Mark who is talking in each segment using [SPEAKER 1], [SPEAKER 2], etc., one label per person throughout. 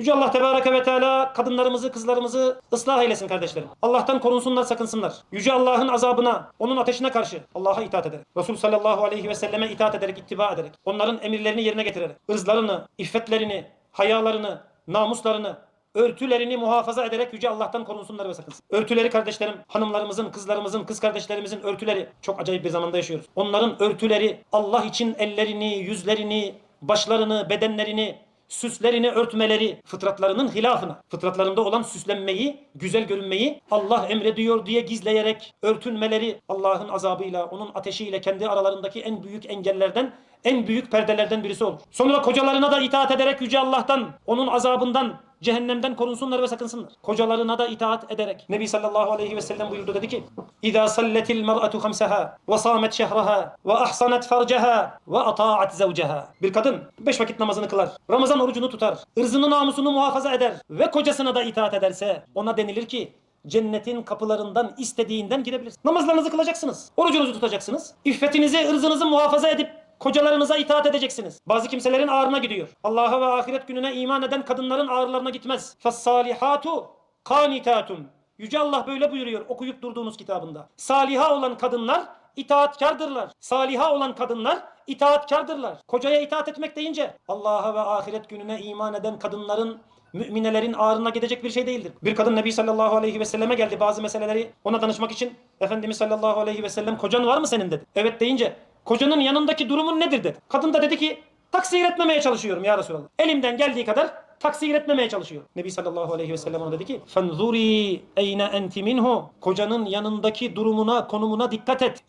[SPEAKER 1] Yüce Allah Tebareke ve Teala kadınlarımızı, kızlarımızı ıslah eylesin kardeşlerim. Allah'tan korunsunlar, sakınsınlar. Yüce Allah'ın azabına, onun ateşine karşı Allah'a itaat ederek, Resul sallallahu aleyhi ve selleme itaat ederek, ittiba ederek, onların emirlerini yerine getirerek, ırzlarını, iffetlerini, hayalarını, namuslarını, örtülerini muhafaza ederek Yüce Allah'tan korunsunlar ve sakınsın. Örtüleri kardeşlerim, hanımlarımızın, kızlarımızın, kız kardeşlerimizin örtüleri çok acayip bir zamanda yaşıyoruz. Onların örtüleri Allah için ellerini, yüzlerini, başlarını, bedenlerini, süslerini örtmeleri fıtratlarının hilafına, fıtratlarında olan süslenmeyi, güzel görünmeyi Allah emrediyor diye gizleyerek örtünmeleri Allah'ın azabıyla, onun ateşiyle kendi aralarındaki en büyük engellerden, en büyük perdelerden birisi olur. Sonra kocalarına da itaat ederek Yüce Allah'tan, onun azabından, cehennemden korunsunlar ve sakınsınlar. Kocalarına da itaat ederek. Nebi sallallahu aleyhi ve sellem buyurdu dedi ki: "İza salletil mer'atu khamsaha ve samet şehraha ve ahsanat farcaha ve ata'at zawjaha." Bir kadın beş vakit namazını kılar, Ramazan orucunu tutar, ırzını namusunu muhafaza eder ve kocasına da itaat ederse ona denilir ki cennetin kapılarından istediğinden girebilirsiniz. Namazlarınızı kılacaksınız. Orucunuzu tutacaksınız. İffetinizi, ırzınızı muhafaza edip Kocalarınıza itaat edeceksiniz. Bazı kimselerin ağrına gidiyor. Allah'a ve ahiret gününe iman eden kadınların ağırlarına gitmez. Fassalihatu kanitatun. Yüce Allah böyle buyuruyor okuyup durduğunuz kitabında. Saliha olan kadınlar itaatkardırlar. Saliha olan kadınlar itaatkardırlar. Kocaya itaat etmek deyince Allah'a ve ahiret gününe iman eden kadınların müminelerin ağrına gidecek bir şey değildir. Bir kadın Nebi sallallahu aleyhi ve selleme geldi bazı meseleleri ona danışmak için. Efendimiz sallallahu aleyhi ve sellem kocan var mı senin dedi. Evet deyince kocanın yanındaki durumun nedir dedi. Kadın da dedi ki taksir etmemeye çalışıyorum ya Resulallah. Elimden geldiği kadar taksir etmemeye çalışıyorum. Nebi sallallahu aleyhi ve sellem ona dedi ki fenzuri eyne enti minhu kocanın yanındaki durumuna konumuna dikkat et.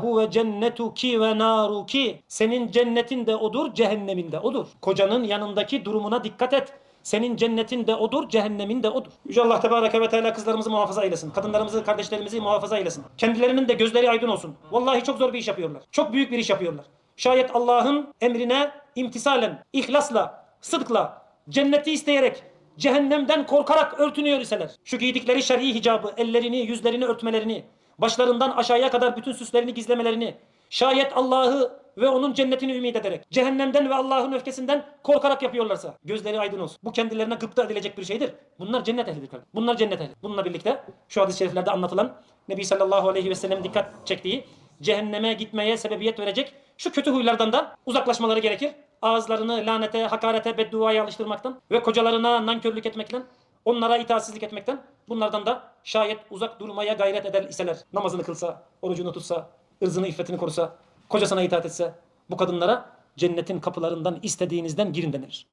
[SPEAKER 1] Huve cennetuki ve naruki senin cennetin de odur cehennemin de odur. Kocanın yanındaki durumuna dikkat et. Senin cennetin de odur, cehennemin de odur. Yüce Allah Tebareke ve Teala kızlarımızı muhafaza eylesin. Kadınlarımızı, kardeşlerimizi muhafaza eylesin. Kendilerinin de gözleri aydın olsun. Vallahi çok zor bir iş yapıyorlar. Çok büyük bir iş yapıyorlar. Şayet Allah'ın emrine imtisalen, ihlasla, sıdkla, cenneti isteyerek, cehennemden korkarak örtünüyor iseler. Şu giydikleri şer'i hicabı, ellerini, yüzlerini örtmelerini, başlarından aşağıya kadar bütün süslerini gizlemelerini, şayet Allah'ı ve onun cennetini ümit ederek, cehennemden ve Allah'ın öfkesinden korkarak yapıyorlarsa gözleri aydın olsun. Bu kendilerine gıpta edilecek bir şeydir. Bunlar cennet ehlidir. Bunlar cennet ehli. Bununla birlikte şu hadis-i şeriflerde anlatılan Nebi sallallahu aleyhi ve sellem dikkat çektiği cehenneme gitmeye sebebiyet verecek şu kötü huylardan da uzaklaşmaları gerekir. Ağızlarını lanete, hakarete, bedduaya alıştırmaktan ve kocalarına nankörlük etmekten, onlara itaatsizlik etmekten bunlardan da şayet uzak durmaya gayret eder iseler, namazını kılsa, orucunu tutsa, ırzını, iffetini korusa, kocasına itaat etse bu kadınlara cennetin kapılarından istediğinizden girin denilir.